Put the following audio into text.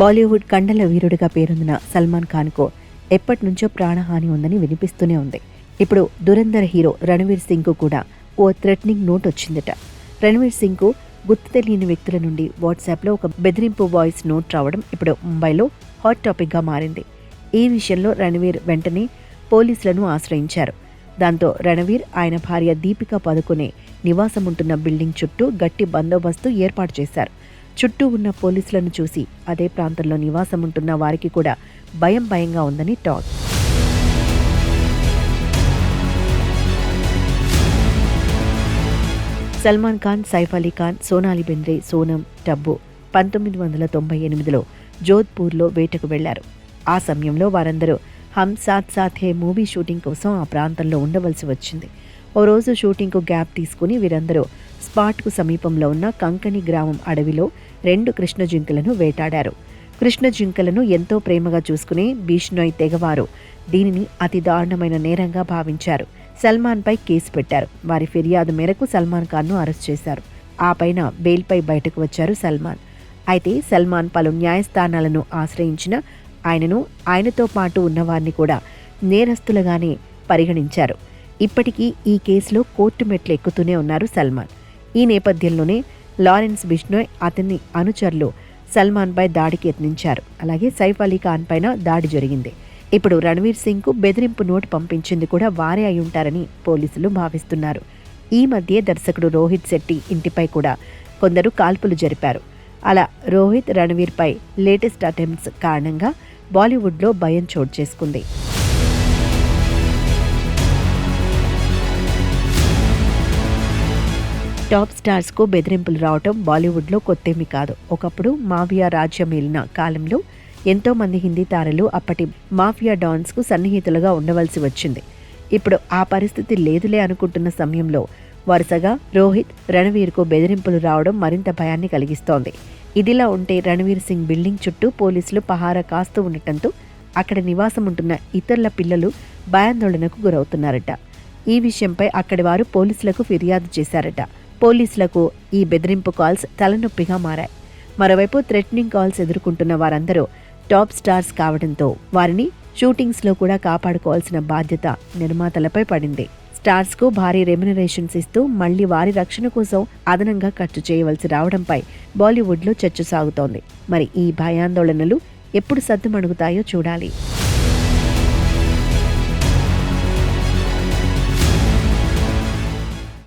బాలీవుడ్ కండల వీరుడిగా పేరొందిన సల్మాన్ ఖాన్కు ఎప్పటి నుంచో ప్రాణహాని ఉందని వినిపిస్తూనే ఉంది. ఇప్పుడు దురంధర్ హీరో రణవీర్ సింగ్కు కూడా ఓ థ్రెటనింగ్ నోట్ వచ్చిందట. రణవీర్ సింగ్కు గుర్తు తెలియని వ్యక్తుల నుండి వాట్సాప్లో ఒక బెదిరింపు వాయిస్ నోట్ రావడం ఇప్పుడు ముంబైలో హాట్ టాపిక్గా మారింది. ఈ విషయంలో రణవీర్ వెంటనే పోలీసులను ఆశ్రయించారు. దాంతో రణవీర్ ఆయన భార్య దీపిక పదుకునే నివాసం ఉంటున్న బిల్డింగ్ చుట్టూ గట్టి బందోబస్తు ఏర్పాటు చేశారు. చుట్టూ ఉన్న పోలీసులను చూసి అదే ప్రాంతంలో నివాసం ఉంటున్న వారికి కూడా భయం భయంగా ఉందని టాక్. సల్మాన్ ఖాన్ సైఫ్ అలీ ఖాన్ సోనాలి బెంద్రే సోనం టబ్బు పంతొమ్మిది వందల తొంభై ఎనిమిదిలో జోధ్పూర్లో వేటకు వెళ్ళారు. ఆ సమయంలో వారందరూ హమ్ సాత్ సాత్ హే మూవీ షూటింగ్ కోసం ఆ ప్రాంతంలో ఉండవలసి వచ్చింది. ఓ రోజు షూటింగ్కు గ్యాప్ తీసుకుని వీరందరూ స్పాట్కు సమీపంలో ఉన్న కంకని గ్రామం అడవిలో రెండు కృష్ణ జింకలను వేటాడారు. కృష్ణ జింకలను ఎంతో ప్రేమగా చూసుకునే బీష్నోయ్ తెగవారు. దీనిని అతి దారుణమైన నేరంగా భావించారు. సల్మాన్పై కేసు పెట్టారు. వారి ఫిర్యాదు మేరకు సల్మాన్ ఖాన్ను అరెస్ట్ చేశారు. ఆ పైన బెయిల్పై బయటకు వచ్చారు సల్మాన్. అయితే సల్మాన్ పలు న్యాయస్థానాలను ఆశ్రయించిన ఆయనను ఆయనతో పాటు ఉన్నవారిని కూడా నేరస్తులుగానే పరిగణించారు. ఇప్పటికీ ఈ కేసులో కోర్టు మెట్లు ఎక్కుతూనే ఉన్నారు సల్మాన్. ఈ నేపథ్యంలోనే లారెన్స్ బిష్నోయ్ అతని అనుచరులు సల్మాన్పై దాడికి యత్నించారు. అలాగే సైఫ్ అలీ ఖాన్ పైన దాడి జరిగింది. ఇప్పుడు రణవీర్ సింగ్కు బెదిరింపు నోటు పంపించింది కూడా వారే అయి ఉంటారని పోలీసులు భావిస్తున్నారు. ఈ మధ్య దర్శకుడు రోహిత్ శెట్టి ఇంటిపై కూడా కొందరు కాల్పులు జరిపారు. అలా రోహిత్ రణవీర్పై లేటెస్ట్ అటెంప్ట్స్ కారణంగా బాలీవుడ్లో భయం చోటు చేసుకుంది. టాప్ స్టార్స్కు బెదిరింపులు రావటం బాలీవుడ్లో కొత్తేమీ కాదు. ఒకప్పుడు మాఫియా రాజ్యం ఏలిన కాలంలో ఎంతో మంది హిందీ తారలు అప్పటి మాఫియా డాన్స్కు సన్నిహితులుగా ఉండవలసి వచ్చింది. ఇప్పుడు ఆ పరిస్థితి లేదులే అనుకుంటున్న సమయంలో వరుసగా రోహిత్ రణవీర్కు బెదిరింపులు రావడం మరింత భయాన్ని కలిగిస్తోంది. ఇదిలా ఉంటే రణవీర్ సింగ్ బిల్డింగ్ చుట్టూ పోలీసులు పహారా కాస్తూ ఉండటంతో అక్కడ నివాసం ఉంటున్న ఇతరుల పిల్లలు భయాందోళనకు గురవుతున్నారట. ఈ విషయంపై అక్కడి వారు పోలీసులకు ఫిర్యాదు చేశారట. పోలీసులకు ఈ బెదిరింపు కాల్స్ తలనొప్పిగా మారాయి. మరోవైపు థ్రెటనింగ్ కాల్స్ ఎదుర్కొంటున్న వారందరూ టాప్ స్టార్స్ కావడంతో వారిని షూటింగ్స్లో కూడా కాపాడుకోవాల్సిన బాధ్యత నిర్మాతలపై పడింది. స్టార్స్కు భారీ రెమ్యునరేషన్స్ ఇస్తూ మళ్ళీ వారి రక్షణ కోసం అదనంగా ఖర్చు చేయవలసి రావడంపై బాలీవుడ్లో చర్చ సాగుతోంది. మరి ఈ భయాందోళనలు ఎప్పుడు సద్దుమణుగుతాయో చూడాలి.